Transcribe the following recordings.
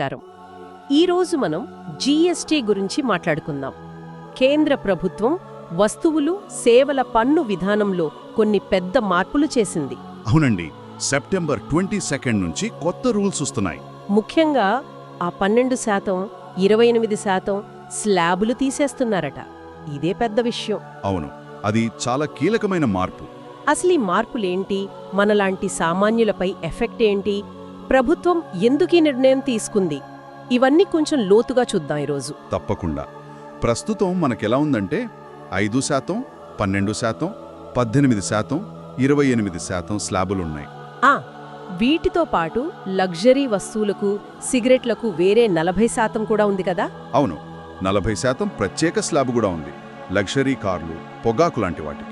నమస్కారం. ఈరోజు మనం జీఎస్టీ గురించి మాట్లాడుకుందాం. కేంద్ర ప్రభుత్వం వస్తువులు సేవల పన్ను విధానంలో కొన్ని పెద్ద మార్పులు చేసింది. అవునండి. సెప్టెంబర్ ట్వంటీ సెకండ్ నుంచి కొత్త రూల్స్ వస్తున్నాయి. ముఖ్యంగా ఆ పన్నెండు శాతం ఇరవై ఎనిమిది శాతం స్లాబులు తీసేస్తున్నారట. ఇదే పెద్ద విషయం. అవును. అది చాలా కీలకమైన మార్పు. అసలు ఈ మార్పులేంటి? మనలాంటి సామాన్యులపై ఎఫెక్ట్ ఏంటి? ప్రభుత్వం ఎందుకు నిర్ణయం తీసుకుంది? ఇవన్నీ కొంచెం లోతుగా చూద్దాం ఈరోజు. తప్పకుండా. ప్రస్తుతం మనకెలా ఉందంటే ఐదు శాతం పన్నెండు శాతం పద్దెనిమిది శాతం ఇరవై ఎనిమిది శాతం స్లాబులున్నాయి. ఆ వీటితో పాటు లగ్జరీ వస్తువులకు సిగరెట్లకు వేరే నలభై శాతం కూడా ఉంది కదా? అవును. నలభై శాతం ప్రత్యేక స్లాబ్ కూడా ఉంది. లగ్జరీ కార్లు పొగాకు లాంటి వాటికి.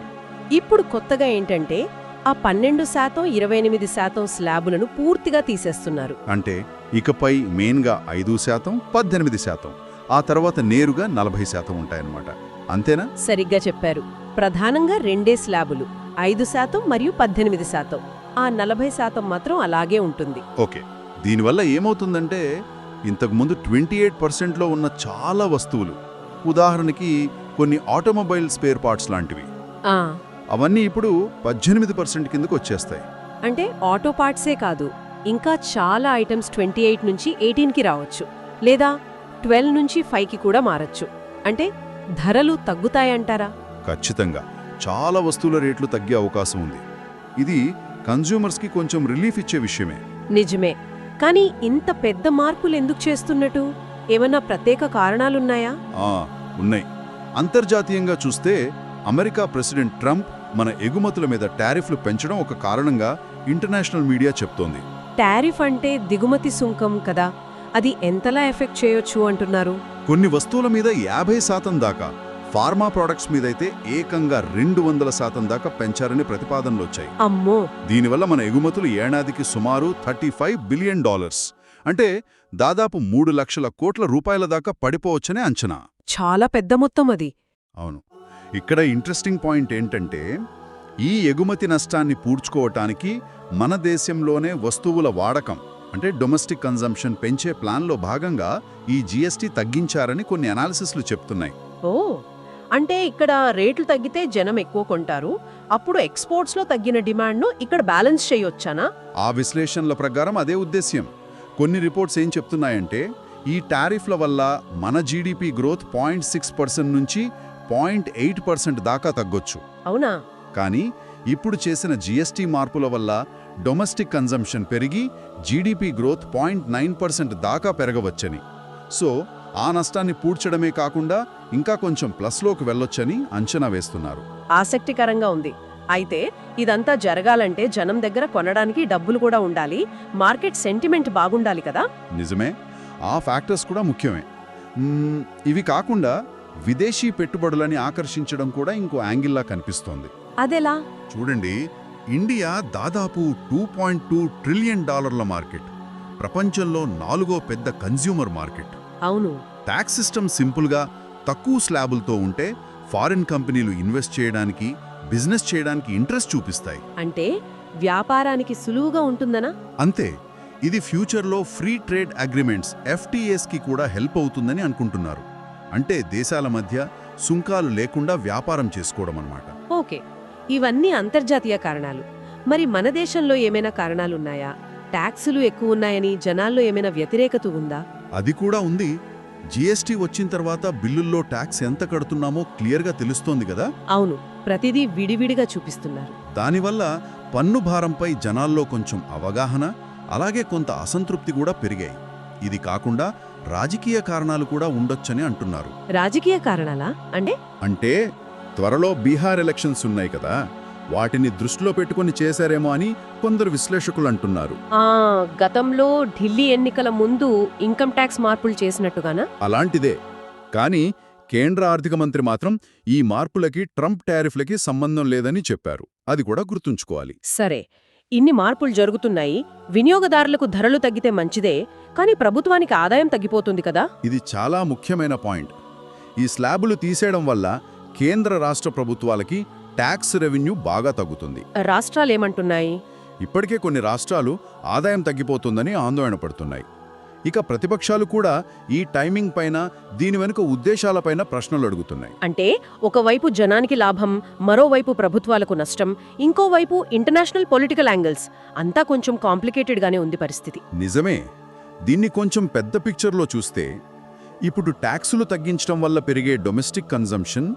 ఇప్పుడు కొత్తగా ఏంటంటే ఆ పన్నెండు శాతం ఇరవై ఎనిమిది శాతం స్లాబులను పూర్తిగా తీసేస్తున్నారు. అంటే ఇకపై మెయిన్గా ఐదు శాతం పద్దెనిమిది శాతం ఆ తర్వాత నేరుగా నలభై శాతం ఉంటాయన్నమాట. అంతేనా? సరిగ్గా చెప్పారు. ప్రధానంగా రెండే స్లాబులు ఐదు శాతం మరియు పద్దెనిమిది శాతం. ఆ నలభై శాతం మాత్రం అలాగే ఉంటుంది. ఓకే. దీనివల్ల ఏమవుతుందంటే ఇంతకుముందు ట్వంటీ ఎయిట్ పర్సెంట్లో ఉన్న చాలా వస్తువులు ఉదాహరణకి కొన్ని ఆటోమొబైల్ స్పేర్ పార్ట్స్ లాంటివి. అవన్నీ ఇప్పుడు పద్దెనిమిది పర్సెంట్ కిందకు వచ్చేస్తాయి. అంటే ఆటో పార్ట్సే కాదు ఇంకా చాలా ఐటమ్స్ ట్వంటీ ఎయిట్ నుంచి ఎయిటీన్కి రావచ్చు లేదా ట్వెల్వ్ నుంచి ఫైవ్కి కూడా మారచ్చు. అంటే ధరలు తగ్గుతాయంటారా ఖచ్చితంగా. చాలా వస్తువుల రేట్లు తగ్గే అవకాశం ఉంది. ఇది కన్జ్యూమర్స్కి కొంచెం రిలీఫ్ ఇచ్చే విషయమే. నిజమే. కానీ ఇంత పెద్ద మార్పులు ఎందుకు చేస్తున్నట్టు? ఏమన్నా ప్రత్యేక కారణాలున్నాయా? ఆ ఉన్నాయి. అంతర్జాతీయంగా చూస్తే అమెరికా ప్రెసిడెంట్ ట్రంప్ మన ఎగుమతుల మీద టారిఫ్లు పెంచడం ఒక కారణంగా ఇంటర్నేషనల్ మీడియా చెప్తోంది. టారిఫ్ అంటే దిగుమతి సుంకం కదా. అది ఎంతలా ఎఫెక్ట్ చేయొచ్చు అంటున్నారు. కొన్ని వస్తువుల మీద యాభై శాతం దాకా ఫార్మా ప్రోడక్ట్స్ మీదైతే ఏకంగా రెండు వందల శాతం దాకా పెంచారని ప్రతిపాదనలు వచ్చాయి. అమ్మో! దీనివల్ల మన ఎగుమతులు ఏడాదికి సుమారు థర్టీ బిలియన్ డాలర్స్. అంటే దాదాపు మూడు లక్షల కోట్ల రూపాయల దాకా పడిపోవచ్చనే అంచనా. చాలా పెద్ద మొత్తం అది. అవును. ఇక్కడ ఇంట్రెస్టింగ్ పాయింట్ ఏంటంటే ఈ ఎగుమతి నష్టాన్ని పూడ్చుకోవటానికి మన దేశంలోనే వస్తువుల వాడకం అంటే డొమెస్టిక్ కన్జంప్షన్ పెంచే ప్లాన్లో భాగంగా ఈ జీఎస్టీ తగ్గించారని కొన్ని అనాలిసిస్లు చెప్తున్నాయి. ఓ అంటే ఇక్కడ రేట్లు తగ్గితే జనం ఎక్కువ కొంటారు అప్పుడు ఎక్స్పోర్ట్స్లో తగ్గిన డిమాండ్ను ఇక్కడ బ్యాలెన్స్ చేయొచ్చానా? ఆ విశ్లేషణల ప్రకారం అదే ఉద్దేశ్యం. కొన్ని రిపోర్ట్స్ ఏం చెప్తున్నాయంటే ఈ టారిఫ్ల వల్ల మన GDP growth point six percent నుంచి పాయింట్ ఎయిట్ పర్సెంట్ దాకా తగ్గొచ్చు. అవునా? కానీ ఇప్పుడు చేసిన జీఎస్టీ మార్పుల వల్ల డొమెస్టిక్ కన్జంప్షన్ పెరిగి GDP growth point nine percent దాకా పెరగవచ్చని. సో ఆ నష్టాన్ని పూడ్చడమే కాకుండా ఇంకా కొంచెం ప్లస్లోకి వెళ్ళొచ్చని అంచనా వేస్తున్నారు. ఆసక్తికరంగా ఉంది. అయితే ఇదంతా జరగాలంటే జనం దగ్గర కొనడానికి డబ్బులు కూడా ఉండాలి మార్కెట్ సెంటిమెంట్ బాగుండాలి కదా? నిజమే. ఆ ఫ్యాక్టర్స్ కూడా ముఖ్యమే. ఇవి కాకుండా విదేశీ పెట్టుబడులని ఆకర్షించడం కూడా ఇంకో యాంగిల్లా కనిపిస్తోంది. అదెలా? చూడండి ఇండియా దాదాపు టూ పాయింట్ టూ ట్రిలియన్ డాలర్ల మార్కెట్. ప్రపంచంలో నాలుగో పెద్ద కన్జ్యూమర్ మార్కెట్. అవును. ట్యాక్స్ సిస్టమ్ సింపుల్గా తక్కువ స్లాబులతో ఉంటే ఫారిన్ కంపెనీలు ఇన్వెస్ట్ చేయడానికి బిజినెస్ చేయడానికి ఇంట్రెస్ట్ చూపిస్తాయి. అంటే వ్యాపారానికి సులువుగా ఉంటుందనా? అంతే. ఇది ఫ్యూచర్లో ఫ్రీ ట్రేడ్ అగ్రిమెంట్స్ ఎఫ్టీఎస్కి కూడా హెల్ప్ అవుతుందని అనుకుంటున్నారు. అంటే దేశాల మధ్య సుంకాలు లేకుండా వ్యాపారం చేసుకోవడం అన్నమాట. ఓకే. ఇవన్నీ అంతర్జాతీయ కారణాలు. మరి మన దేశంలో ఏమైనా కారణాలున్నాయా? ట్యాక్సులు ఎక్కువ ఉన్నాయని జనాల్లో ఏమైనా వ్యతిరేకత ఉందా? అది కూడా ఉంది. జీఎస్టీ వచ్చిన తర్వాత బిల్లుల్లో ట్యాక్స్ ఎంత కడుతున్నామో క్లియర్గా తెలుస్తోంది కదా? అవును. ప్రతిదీ విడివిడిగా చూపిస్తున్నారు. దానివల్ల పన్ను భారంపై జనాల్లో కొంచెం అవగాహన అలాగే కొంత అసంతృప్తి కూడా పెరిగాయి. ఇది కాకుండా రాజకీయ కారణాలు కూడా ఉండొచ్చని అంటున్నారు. రాజకీయ కారణాలా? అంటే? అంటే త్వరలో బీహార్ ఎలక్షన్స్ ఉన్నాయి కదా వాటిని దృష్టిలో పెట్టుకుని చేశారేమో అని కొందరు విశ్లేషకులు అంటున్నారు. గతంలో ఢిల్లీ ఎన్నికల ముందు ఇన్కమ్ ట్యాక్స్ మార్పులు చేసినట్టుగానా? అలాంటిదే. కానీ కేంద్ర ఆర్థిక మంత్రి మాత్రం ఈ మార్పులకి ట్రంప్ టారిఫ్లకి సంబంధం లేదని చెప్పారు. అది కూడా గుర్తుంచుకోవాలి. సరే ఇన్ని మార్పులు జరుగుతున్నాయి వినియోగదారులకు ధరలు తగ్గితే మంచిదే కానీ ప్రభుత్వానికి ఆదాయం తగ్గిపోతుంది కదా? ఇది చాలా ముఖ్యమైన పాయింట్. ఈ స్లాబులు తీసేయడం వల్ల కేంద్ర రాష్ట్ర ప్రభుత్వాలకి ట్యాక్స్ రెవెన్యూ బాగా తగ్గుతుంది. రాష్ట్రాలేమంటున్నాయి? ఇప్పటికే కొన్ని రాష్ట్రాలు ఆదాయం తగ్గిపోతుందని ఆందోళన పడుతున్నాయి. ఇక ప్రతిపక్షాలు కూడా ఈ టైమింగ్ పైన దీని వెనుక ఉద్దేశాలపైన ప్రశ్నలు అడుగుతున్నాయి. అంటే ఒకవైపు జనానికి లాభం మరోవైపు ప్రభుత్వాలకు నష్టం ఇంకోవైపు ఇంటర్నేషనల్ పొలిటికల్ యాంగిల్స్. అంతా కొంచెం కాంప్లికేటెడ్గానే ఉంది పరిస్థితి. నిజమే. దీన్ని కొంచెం పెద్ద పిక్చర్లో చూస్తే ఇప్పుడు ట్యాక్సులు తగ్గించడం వల్ల పెరిగే డొమెస్టిక్ కన్జంప్షన్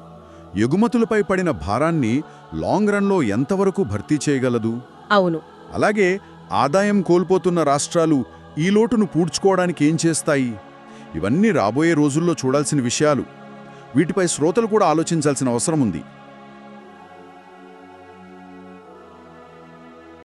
ఎగుమతులపై పడిన భారాన్ని లాంగ్ రన్లో ఎంతవరకు భర్తీ చేయగలదు? అవును. అలాగే ఆదాయం కోల్పోతున్న రాష్ట్రాలు ఈ లోటును పూడ్చుకోవడానికి ఏం చేస్తాయి? ఇవన్నీ రాబోయే రోజుల్లో చూడాల్సిన విషయాలు. వీటిపై శ్రోతలు కూడా ఆలోచించాల్సిన అవసరం ఉంది.